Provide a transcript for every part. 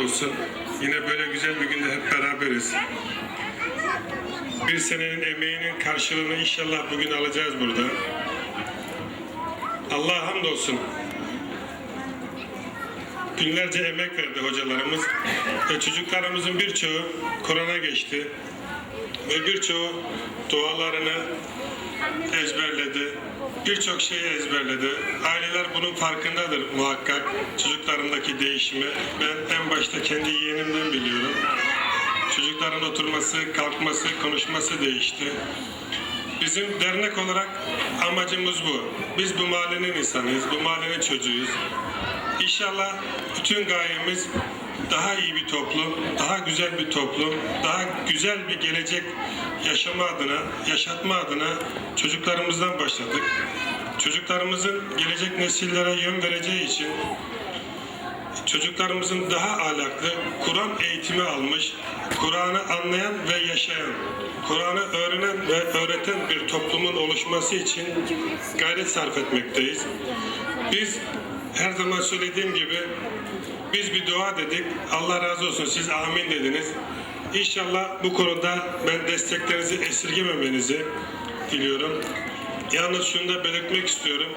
Hamdolsun yine böyle güzel bir günde hep beraberiz. Bir senenin emeğinin karşılığını inşallah bugün alacağız burada. Allah'a hamdolsun. Günlerce emek verdi hocalarımız ve çocuklarımızın birçoğu Kur'an'a geçti ve birçoğu dualarını ezberledi. Birçok şeyi ezberledi. Aileler bunun farkındadır muhakkak çocuklarındaki değişimi. Ben en başta kendi yeğenimden biliyorum. Çocukların oturması, kalkması, konuşması değişti. Bizim dernek olarak amacımız bu. Biz bu mahallenin insanıyız, bu mahallenin çocuğuyuz. İnşallah bütün gayemiz daha iyi bir toplum, daha güzel bir toplum, daha güzel bir gelecek yaşama adına, yaşatma adına çocuklarımızdan başladık. Çocuklarımızın gelecek nesillere yön vereceği için çocuklarımızın daha ahlaklı, Kur'an eğitimi almış, Kur'an'ı anlayan ve yaşayan, Kur'an'ı öğrenen ve öğreten bir toplumun oluşması için gayret sarf etmekteyiz. Biz her zaman söylediğim gibi biz bir dua dedik. Allah razı olsun siz amin dediniz. İnşallah bu konuda ben desteklerinizi esirgememenizi diliyorum. Yalnız şunu da belirtmek istiyorum.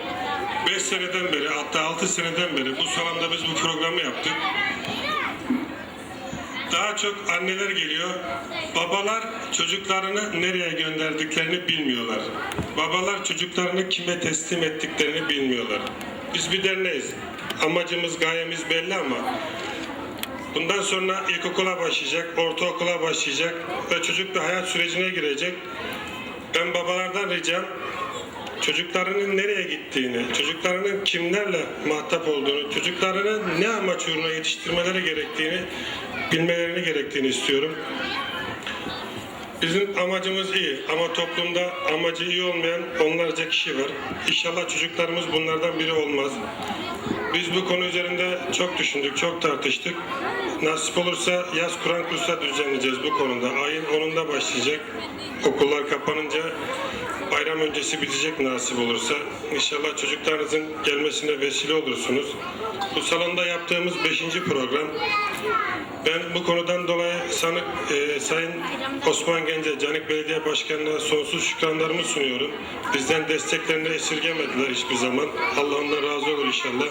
5 seneden beri hatta 6 seneden beri bu salonda biz bu programı yaptık. Daha çok anneler geliyor. Babalar çocuklarını nereye gönderdiklerini bilmiyorlar. Babalar çocuklarını kime teslim ettiklerini bilmiyorlar. Biz bir derneğiz. Amacımız, gayemiz belli ama bundan sonra ilkokula başlayacak, ortaokula başlayacak ve çocuk bir hayat sürecine girecek. Ben babalardan ricam çocuklarının nereye gittiğini, çocuklarının kimlerle muhatap olduğunu, çocuklarını ne amaç uğruna yetiştirmeleri gerektiğini bilmelerini gerektiğini istiyorum. Bizim amacımız iyi ama toplumda amacı iyi olmayan onlarca kişi var. İnşallah çocuklarımız bunlardan biri olmaz. Biz bu konu üzerinde çok düşündük, çok tartıştık. Nasip olursa yaz Kur'an kursu düzenleyeceğiz bu konuda. Ayın 10'unda başlayacak. Okullar kapanınca bayram öncesi bitecek nasip olursa. İnşallah çocuklarınızın gelmesine vesile olursunuz. Bu salonda yaptığımız 5. program. Ben bu konudan dolayı sanık e, Sayın Osman Gence, Canik Belediye Başkanı'na sonsuz şükranlarımı sunuyorum. Bizden desteklerini esirgemediler hiçbir zaman. Allah ondan razı olur inşallah.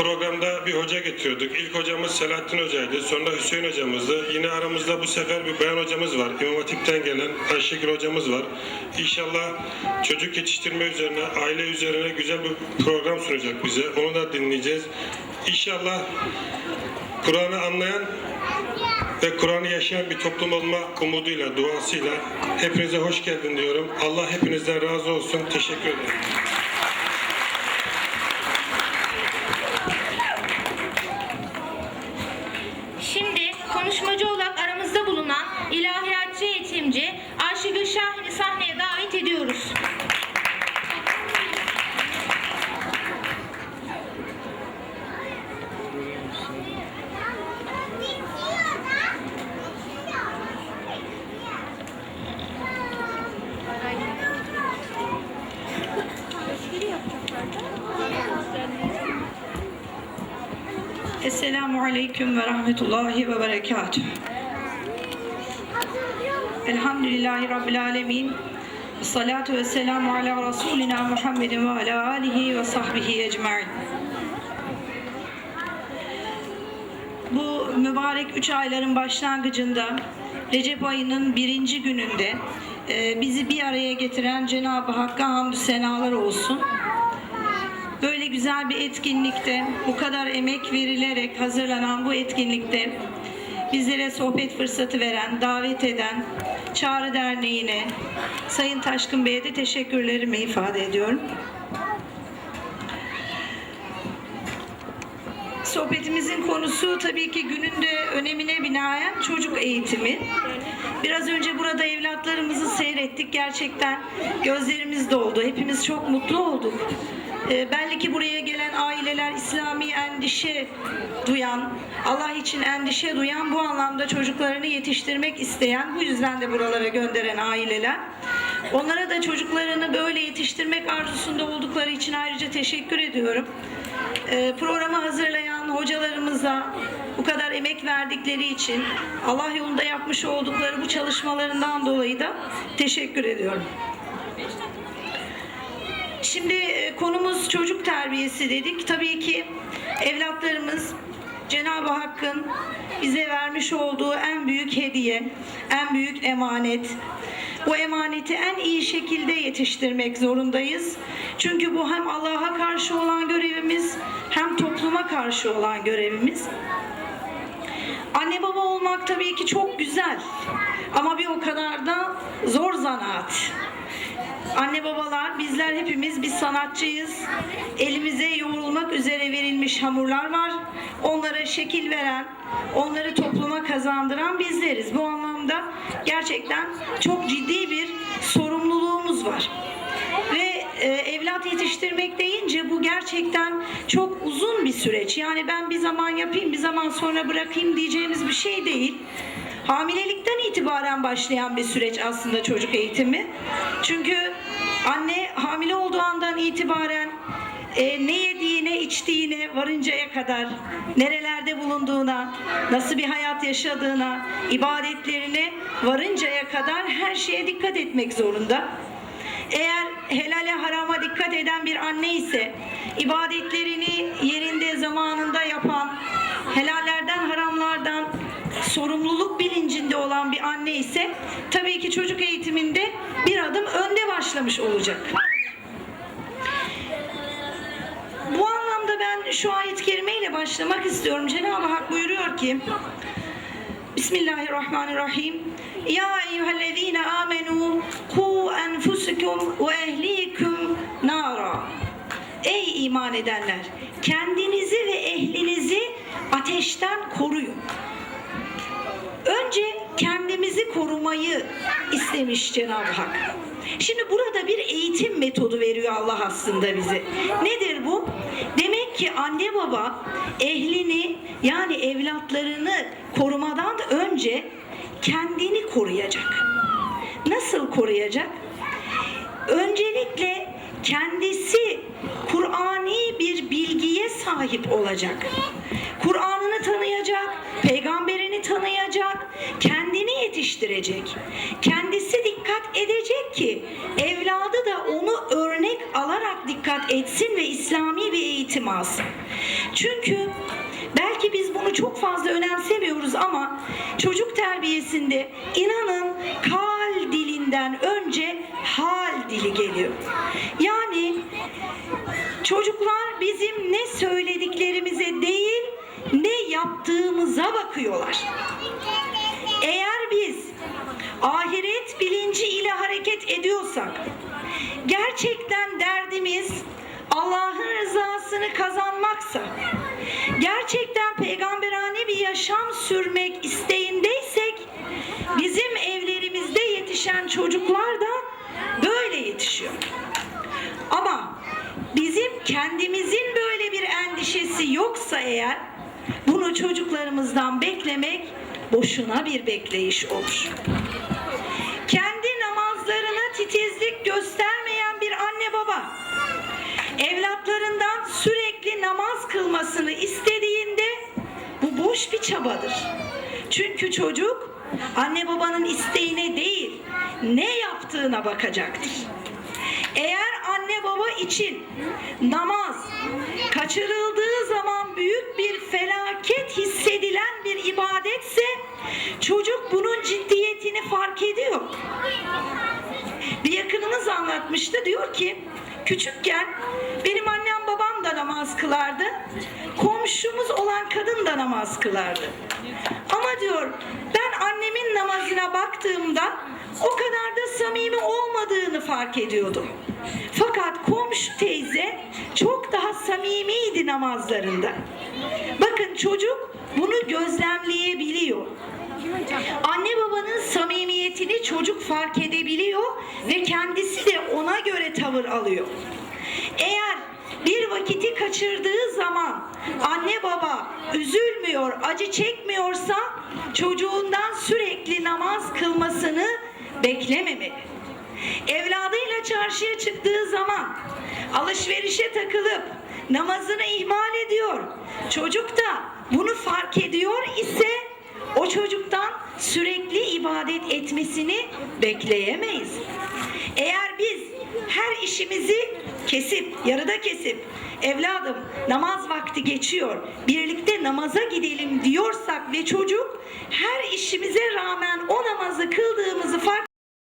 Programda bir hoca getiriyorduk. İlk hocamız Selahattin Hoca'ydı. Sonra Hüseyin Hocamızdı. Yine aramızda bu sefer bir bayan hocamız var. İmam Hatip'ten gelen Ayşegül Hocamız var. İnşallah çocuk yetiştirme üzerine, aile üzerine güzel bir program sunacak bize. Onu da dinleyeceğiz. İnşallah Kur'an'ı anlayan ve Kur'an'ı yaşayan bir toplum olma umuduyla, duasıyla hepinize hoş geldin diyorum. Allah hepinizden razı olsun. Teşekkür ederim. Salatu ve selamu ala Resulina Muhammedin ve ala alihi ve sahbihi ecmain. Bu mübarek üç ayların başlangıcında Recep ayının birinci gününde e, bizi bir araya getiren Cenab-ı Hakk'a hamdü senalar olsun. Böyle güzel bir etkinlikte, bu kadar emek verilerek hazırlanan bu etkinlikte bizlere sohbet fırsatı veren, davet eden Çağrı Derneği'ne, Sayın Taşkın Bey'e de teşekkürlerimi ifade ediyorum. Sohbetimizin konusu tabii ki günün de önemine binaen çocuk eğitimi. Biraz önce burada evlatlarımızı seyrettik. Gerçekten gözlerimiz doldu. Hepimiz çok mutlu olduk. Ee, belli ki buraya gelen aileler İslami endişe duyan, Allah için endişe duyan, bu anlamda çocuklarını yetiştirmek isteyen, bu yüzden de buralara gönderen aileler. Onlara da çocuklarını böyle yetiştirmek arzusunda oldukları için ayrıca teşekkür ediyorum. Ee, programı hazırlayan hocalarımıza bu kadar emek verdikleri için Allah yolunda yapmış oldukları bu çalışmalarından dolayı da teşekkür ediyorum. Şimdi e, konumuz çocuk terbiyesi dedik. Tabii ki evlatlarımız Cenab-ı Hakk'ın bize vermiş olduğu en büyük hediye, en büyük emanet. Bu emaneti en iyi şekilde yetiştirmek zorundayız. Çünkü bu hem Allah'a karşı olan görevimiz hem topluma karşı olan görevimiz. Anne baba olmak tabii ki çok güzel ama bir o kadar da zor zanaat. Anne babalar bizler hepimiz bir sanatçıyız. Elimize yoğrulmak üzere verilmiş hamurlar var. Onlara şekil veren, onları topluma kazandıran bizleriz. Bu anlamda gerçekten çok ciddi bir sorumluluğumuz var. Ve e, evlat yetiştirmek deyince bu gerçekten çok uzun bir süreç. Yani ben bir zaman yapayım, bir zaman sonra bırakayım diyeceğimiz bir şey değil. Hamilelikten itibaren başlayan bir süreç aslında çocuk eğitimi. Çünkü anne hamile olduğu andan itibaren e, ne yediğine, içtiğine varıncaya kadar, nerelerde bulunduğuna, nasıl bir hayat yaşadığına, ibadetlerine varıncaya kadar her şeye dikkat etmek zorunda. Eğer helale harama dikkat eden bir anne ise ibadetlerini yerinde zamanında yapan, helallerden haramlardan sorumluluk bilincinde olan bir anne ise tabii ki çocuk eğitiminde bir adım önde başlamış olacak. Bu anlamda ben şu ayet kerimeyle başlamak istiyorum. Cenab-ı Hak buyuruyor ki Bismillahirrahmanirrahim. Ya eyyühellezine amenu ku enfusikum ve ehlikum nara. Ey iman edenler! Kendinizi ve ehlinizi ateşten koruyun. Önce kendimizi korumayı istemiş Cenab-ı Hak. Şimdi burada bir eğitim metodu veriyor Allah aslında bize. Nedir bu? Demek ki anne baba ehlini yani evlatlarını korumadan önce kendini koruyacak. Nasıl koruyacak? Öncelikle kendisi Kur'ani bir bilgiye sahip olacak. Kur'an'ını tanıyacak, peygamberini tanıyacak, kendini yetiştirecek. Kendisi dikkat edecek ki evladı da onu örnek alarak dikkat etsin ve İslami bir eğitim alsın. Çünkü belki biz bunu çok fazla önemsemiyoruz ama çocuk terbiyesinde inanın kal dilinden önce hal dili geliyor. Yani çocuklar bizim ne söylediklerimize değil ne yaptığımıza bakıyorlar. Eğer biz ahiret bilinci ile hareket ediyorsak gerçekten derdimiz Allah'ın rızasını kazanmaksa gerçekten peygamberane bir yaşam sürmek isteğindeysek bizim evlerimizde yetişen çocuklar da böyle yetişiyor. Ama bizim kendimizin böyle bir endişesi yoksa eğer bunu çocuklarımızdan beklemek boşuna bir bekleyiş olur. Kendi namazlarına titizlik göstermeyen bir anne baba evlatlarından sürekli namaz kılmasını istediğinde bu boş bir çabadır. Çünkü çocuk anne babanın isteğine değil ne yaptığına bakacaktır. Eğer anne baba için namaz kaçırıldığı zaman büyük bir felaket hissedilen bir ibadetse çocuk bunun ciddiyetini fark ediyor. Bir yakınımız anlatmıştı diyor ki küçükken benim annem namaz kılardı. Komşumuz olan kadın da namaz kılardı. Ama diyor ben annemin namazına baktığımda o kadar da samimi olmadığını fark ediyordum. Fakat komşu teyze çok daha samimiydi namazlarında. Bakın çocuk bunu gözlemleyebiliyor. Anne babanın samimiyetini çocuk fark edebiliyor ve kendisi de ona göre tavır alıyor. Bir vakiti kaçırdığı zaman anne baba üzülmüyor, acı çekmiyorsa çocuğundan sürekli namaz kılmasını beklememeli. Evladıyla çarşıya çıktığı zaman alışverişe takılıp namazını ihmal ediyor. Çocuk da bunu fark ediyor ise o çocuktan sürekli ibadet etmesini bekleyemeyiz. Eğer biz her işimizi kesip, yarıda kesip, evladım namaz vakti geçiyor, birlikte namaza gidelim diyorsak ve çocuk her işimize rağmen o namazı kıldığımızı fark